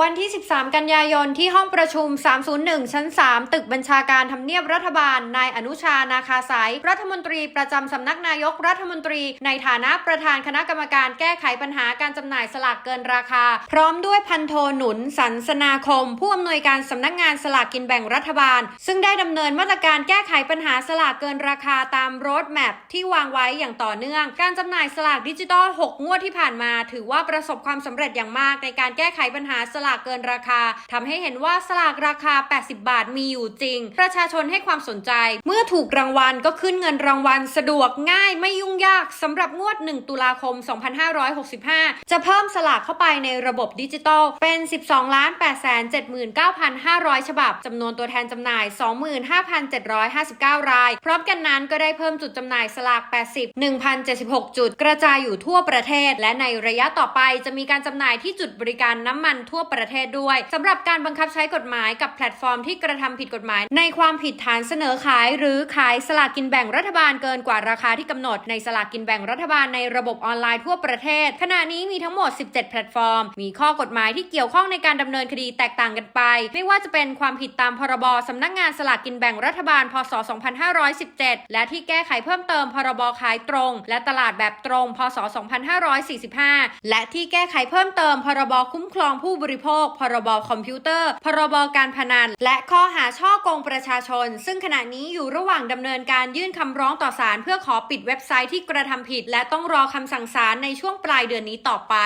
วันที่ 13 กันยายน ที่ห้องประชุม 301 ชั้น 3 ตึกบัญชาการทำเนียบรัฐบาล นายอนุชา นาคาสาย รัฐมนตรีประจำสำนักนายกรัฐมนตรี ในฐานะประธานคณะกรรมการแก้ไขปัญหาการจำหน่ายสลากเกินราคา พร้อมด้วยพันโทหนุนสันสนาคม ผู้อำนวยการสำนักงานสลากกินแบ่งรัฐบาล ซึ่งได้ดำเนินมาตรการแก้ไขปัญหาสลากเกินราคาตามโรดแมพที่วางไว้อย่างต่อเนื่อง การจำหน่ายสลากดิจิตอล 6 งวดที่ผ่านมา ถือว่าประสบความสำเร็จอย่างมากในการแก้ไขปัญหาสลากเกินราคาทำให้เห็นว่าสลากราคา 80 บาทมีอยู่จริง ประชาชนให้ความสนใจ เมื่อถูกรางวัลก็ขึ้นเงินรางวัลสะดวกง่ายไม่ยุ่งยากสำหรับงวด 1 ตุลาคม 2565 จะเพิ่มสลากเข้าไปในระบบดิจิตอลเป็น 12 8 7 9 5 0 0 ฉบับจำนวนตัวแทนจำหน่าย 25,759 ราย พร้อมกันนั้นก็ได้เพิ่มจุดจำหน่ายสลาก 80 1,076 จุด กระจายอยู่ทั่วประเทศ และในระยะต่อไปจะมีการจำหน่ายที่จุดบริการน้ำมันทั่วประเทศด้วยสำหรับการบังคับใช้กฎหมายกับแพลตฟอร์มที่กระทำผิดกฎหมาย ในความผิดฐานเสนอขายหรือขายสลากกินแบ่งรัฐบาลเกินกว่าราคาที่กำหนดในสลากกินแบ่งรัฐบาลในระบบออนไลน์ทั่วประเทศ ขณะนี้มีทั้งหมด 17 แพลตฟอร์ม มีข้อกฎหมายที่เกี่ยวข้องในการดำเนินคดีแตกต่างกันไป ไม่ว่าจะเป็นความผิดตามพรบสำนักงานสลากกินแบ่งรัฐบาล พศ 2517 และที่แก้ไขเพิ่มเติมพรบขายตรง และตลาดแบบตรง พศ 2545 และที่แก้ไขเพิ่มเติมพรบคุ้มครองผู้บริโภคพรบคอมพิวเตอร์ พรบการพนัน และข้อหาช่อโกงประชาชน ซึ่งขณะนี้อยู่ระหว่างดำเนินการยื่นคำร้องต่อศาลเพื่อขอปิดเว็บไซต์ที่กระทำผิด และต้องรอคำสั่งศาลในช่วงปลายเดือนนี้ต่อไป